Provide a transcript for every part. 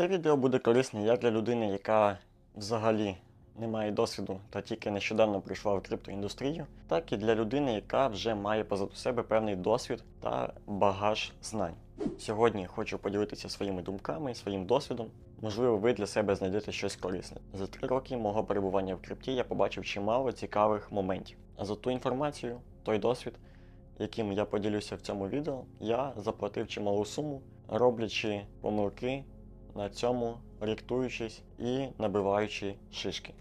Це відео буде корисне як для людини, яка взагалі не має досвіду та тільки нещодавно прийшла в криптоіндустрію, так і для людини, яка вже має позаду себе певний досвід та багаж знань. Сьогодні хочу поділитися своїми думками, своїм досвідом. Можливо, ви для себе знайдете щось корисне. За три роки мого перебування в крипті я побачив чимало цікавих моментів. А за ту інформацію, той досвід, яким я поділюся в цьому відео, я заплатив чималу суму, роблячи помилки на цьому, ріктуючись і набиваючи шишки.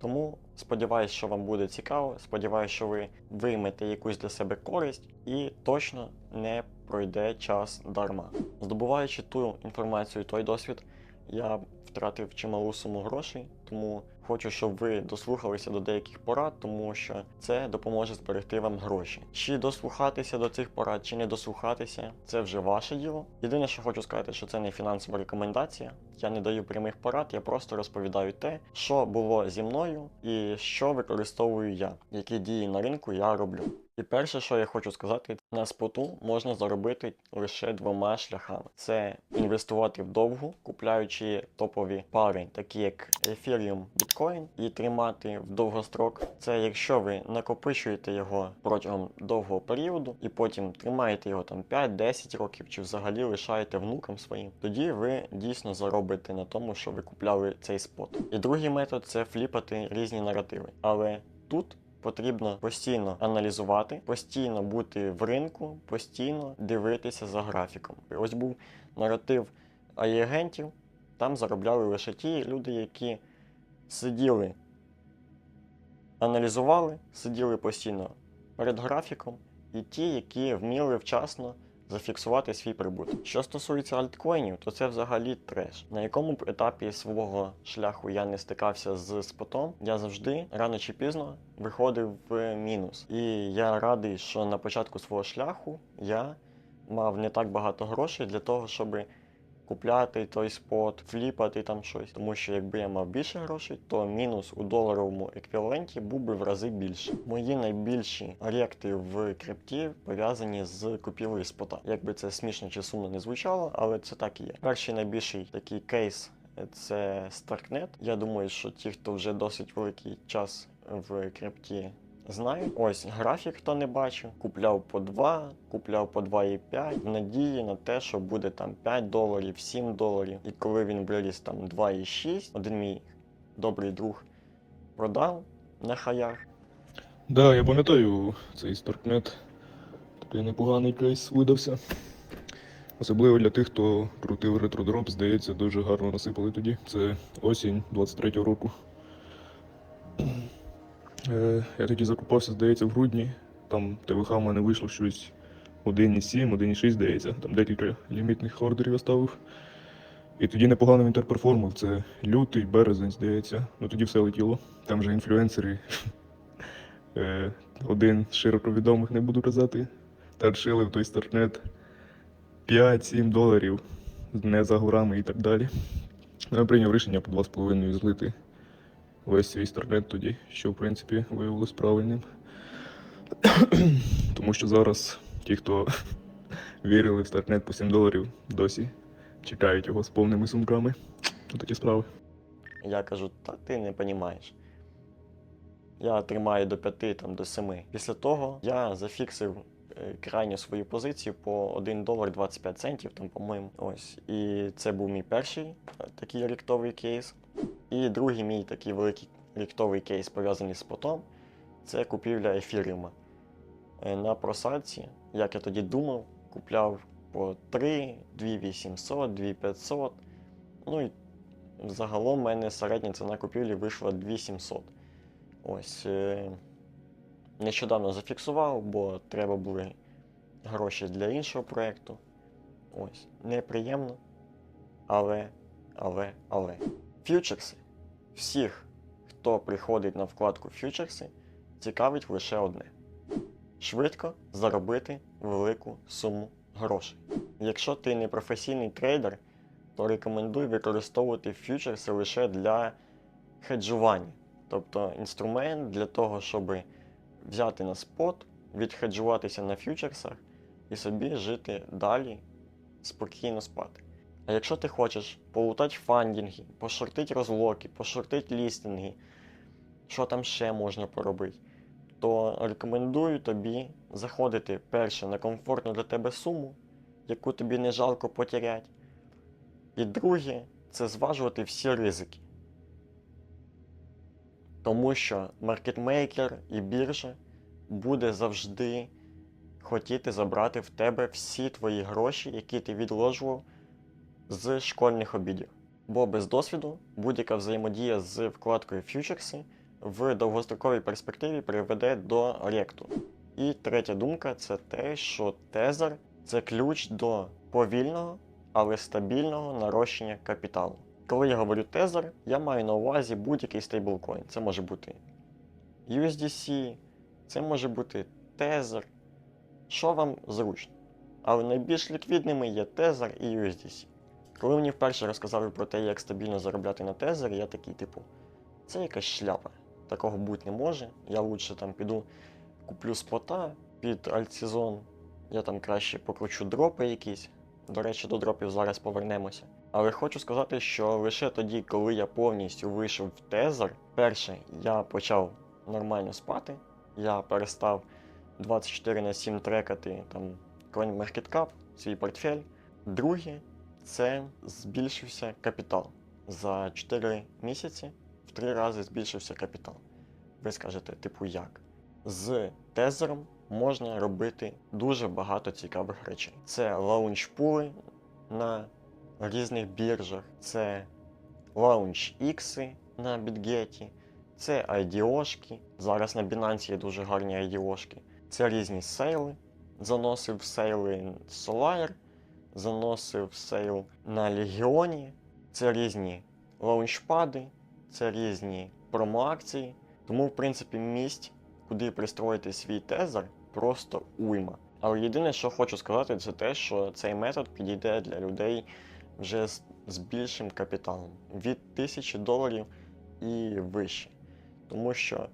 Тому сподіваюсь, що вам буде цікаво. Сподіваюсь, що ви виймете якусь для себе користь і точно не пройде час дарма. Здобуваючи ту інформацію, той досвід, я втратив чималу суму грошей, тому хочу, щоб ви дослухалися до деяких порад, тому що це допоможе зберегти вам гроші. Чи дослухатися до цих порад, чи не дослухатися, це вже ваше діло. Єдине, що хочу сказати, що це не фінансова рекомендація. Я не даю прямих порад, я просто розповідаю те, що було зі мною і що використовую я, які дії на ринку я роблю. І перше, що я хочу сказати, на споту можна заробити лише двома шляхами: це інвестувати вдовгу, купляючи топові пари, такі як Ethereum, Bitcoin, і тримати в довгострок. Це якщо ви накопичуєте його протягом довгого періоду і потім тримаєте його там 5-10 років, чи взагалі лишаєте внукам своїм, тоді ви дійсно заробите на тому, що ви купляли цей спот. І другий метод це фліпати різні наративи. Але тут потрібно постійно аналізувати, постійно бути в ринку, постійно дивитися за графіком. Ось був наратив агентів, там заробляли лише ті люди, які сиділи, аналізували, сиділи постійно перед графіком, і ті, які вміли вчасно зафіксувати свій прибуток. Що стосується альткоїнів, то це взагалі треш. На якому б етапі свого шляху я не стикався з спотом, я завжди рано чи пізно виходив в мінус. І я радий, що на початку свого шляху я мав не так багато грошей для того, щоб купляти той спот, фліпати там щось. Тому що якби я мав більше грошей, то мінус у доларовому еквіваленті був би в рази більше. Мої найбільші ректи в крипті пов'язані з купівлею спота. Якби це смішно чи сумно не звучало, але це так і є. Перший найбільший такий кейс. Це Starknet. Я думаю, що ті, хто вже досить великий час в крипті знають. Ось графік, хто не бачив, купляв по 2, купляв по 2,5 в надії на те, що буде там 5 доларів, 7 доларів. І коли він виріс там 2,6, один мій добрий друг продав на хаях. Да, я пам'ятаю цей Старкнет. Такий непоганий кейс видався. Особливо для тих, хто крутив ретродроп, здається, дуже гарно насипали тоді. Це осінь 23-го року. Е, я тоді закупався, здається, в грудні. Там ТВХ в мене вийшло щось 1,7, 1,6, здається. Там декілька лімітних ордерів я ставив. І тоді непогано він перформив. Це лютий, березень, здається. Ну тоді все летіло. Там вже інфлюенсери. Е, Один широко відомих не буду казати. Таршили в той старнет 5-7 доларів не за горами і так далі. Ну, Я прийняв рішення по 2,5 злити весь свій старнет тоді, що в принципі виявилось правильним. Тому що зараз ті, хто вірили в старнет по 7 доларів, досі чекають його з повними сумками. Ну, такі справи. Я кажу, та ти не розумієш. Я тримаю до 5, там, до 7. Після того я зафіксив е, крайню свою позицію по 1 долар 25 центів, там, по-моєму. Ось. І це був мій перший е, такий ріктовий кейс. І другий мій такий великий ріктовий кейс, пов'язаний з потом, це купівля ефіріума. Е, На просадці, як я тоді думав, купляв по 3, 2800, 2500. Ну і загалом в мене середня ціна купівлі вийшла 2700. Ось. Е, нещодавно зафіксував, бо треба були гроші для іншого проєкту. Ось. Неприємно. Але, але, але. Фьючерси. Всіх, хто приходить на вкладку фьючерси, цікавить лише одне: швидко заробити велику суму грошей. Якщо ти не професійний трейдер, то рекомендую використовувати фьючерси лише для хеджування. Тобто інструмент для того, щоб взяти на спот, відхеджуватися на фьючерсах і собі жити далі, спокійно спати. А якщо ти хочеш полутати фандінги, пошортити розлоки, пошортити лістинги, що там ще можна поробити, то рекомендую тобі заходити перше на комфортну для тебе суму, яку тобі не жалко потеряти. І друге, це зважувати всі ризики. Тому що маркетмейкер і біржа буде завжди хотіти забрати в тебе всі твої гроші, які ти відложував з школьних обідів. Бо без досвіду будь-яка взаємодія з вкладкою фьючерси в довгостроковій перспективі приведе до ректу. І третя думка це те, що тезер це ключ до повільного, але стабільного нарощення капіталу. Коли я говорю тезер, я маю на увазі будь-який стейблкоін. Це може бути USDC, це може бути тезер, що вам зручно. Але найбільш ліквідними є тезер і USDC. Коли мені вперше розказали про те, як стабільно заробляти на тезері, я такий, типу, це якась шляпа. Такого бути не може. Я лучше там піду куплю спота під альтсезон. Я там краще покручу дропи якісь. До речі, до дропів зараз повернемося. Але хочу сказати, що лише тоді, коли я повністю вийшов в тезер, перше, я почав нормально спати, я перестав 24 на 7 трекати там CoinMarketCap, свій портфель. Друге, це збільшився капітал. За 4 місяці в 3 рази збільшився капітал. Ви скажете, типу, як? З тезером можна робити дуже багато цікавих речей. Це лаунч-пули на різних біржах, це лаунч ікси на бітгеті, це IDO-шки. Зараз на Binance є дуже гарні IDO-шки. Це різні сейли. Заносив сейли Solare, заносив сейл на Легіоні. Це різні лаунчпади, це різні промоакції. Тому, в принципі, місць, куди пристроїти свій тезер, просто уйма. Але єдине, що хочу сказати, це те, що цей метод підійде для людей вже з, з більшим капіталом від 1000 доларів і вище. Тому що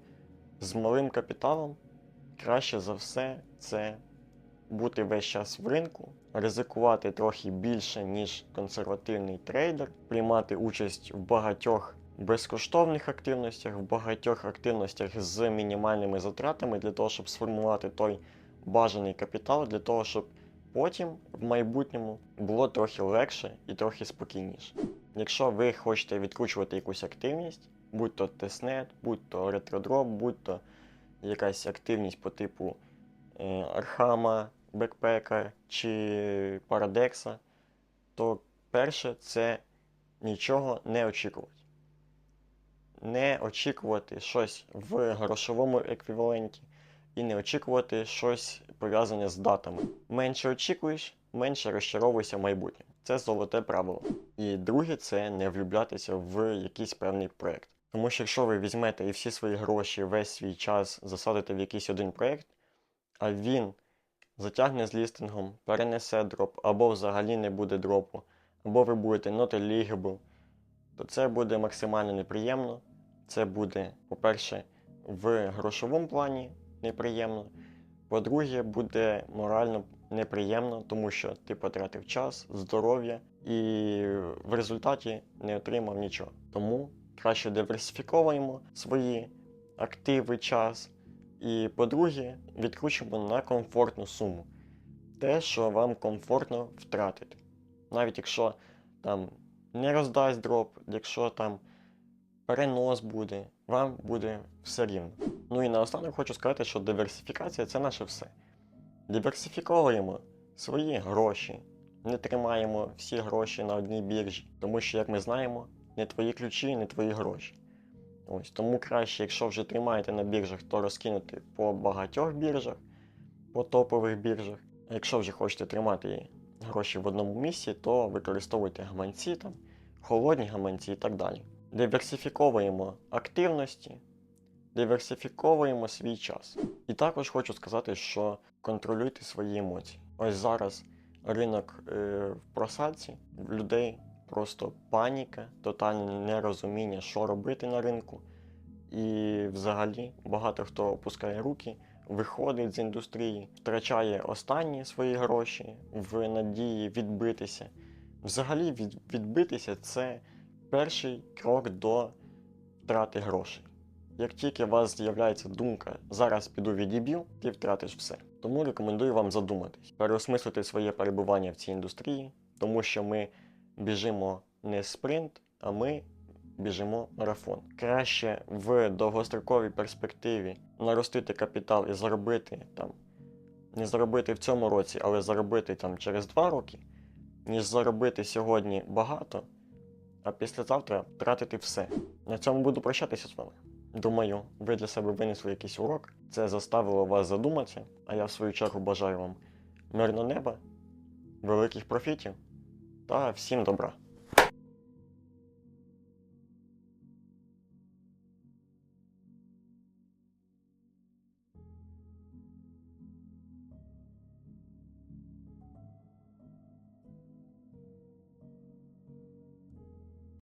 з малим капіталом краще за все це бути весь час в ринку, ризикувати трохи більше, ніж консервативний трейдер, приймати участь в багатьох безкоштовних активностях, в багатьох активностях з мінімальними затратами для того, щоб сформувати той бажаний капітал, для того, щоб потім в майбутньому було трохи легше і трохи спокійніше. Якщо ви хочете відкручувати якусь активність, будь то тестнет, будь то ретродроп, будь то якась активність по типу е, Архама, Бекпека чи Парадекса, то перше це нічого не очікувати. Не очікувати щось в грошовому еквіваленті і не очікувати щось пов'язане з датами. Менше очікуєш, менше розчаровуєшся в майбутньому. Це золоте правило. І друге це не влюблятися в якийсь певний проєкт. Тому що якщо ви візьмете і всі свої гроші, весь свій час засадите в якийсь один проєкт, а він затягне з лістингом, перенесе дроп, або взагалі не буде дропу, або ви будете not eligible, то це буде максимально неприємно. Це буде, по-перше, в грошовому плані неприємно. По-друге, буде морально неприємно, тому що ти потратив час, здоров'я і в результаті не отримав нічого. Тому краще диверсифіковуємо свої активи, час. І по-друге, відкручуємо на комфортну суму. Те, що вам комфортно втратити. Навіть якщо там не роздасть дроп, якщо там перенос буде, вам буде все рівно. Ну і наостанок хочу сказати, що диверсифікація це наше все. Диверсифіковуємо свої гроші, не тримаємо всі гроші на одній біржі, тому що, як ми знаємо, не твої ключі, не твої гроші. Ось тому краще, якщо вже тримаєте на біржах, то розкинути по багатьох біржах, по топових біржах. А якщо вже хочете тримати гроші в одному місці, то використовуйте гаманці, там, холодні гаманці і так далі. Диверсифіковуємо активності, диверсифіковуємо свій час. І також хочу сказати, що контролюйте свої емоції. Ось зараз ринок е, в просадці, людей просто паніка, тотальне нерозуміння, що робити на ринку. І взагалі багато хто опускає руки, виходить з індустрії, втрачає останні свої гроші в надії відбитися. Взагалі, від, відбитися це перший крок до втрати грошей. Як тільки у вас з'являється думка зараз піду відіб'ю, ти втратиш все. Тому рекомендую вам задуматись, переосмислити своє перебування в цій індустрії, тому що ми біжимо не спринт, а ми біжимо марафон. Краще в довгостроковій перспективі наростити капітал і заробити там, не заробити в цьому році, але заробити там через два роки, ніж заробити сьогодні багато, а післязавтра втратити все. На цьому буду прощатися з вами. Думаю, ви для себе винесли якийсь урок. Це заставило вас задуматися, а я в свою чергу бажаю вам мирного неба, великих профітів та всім добра.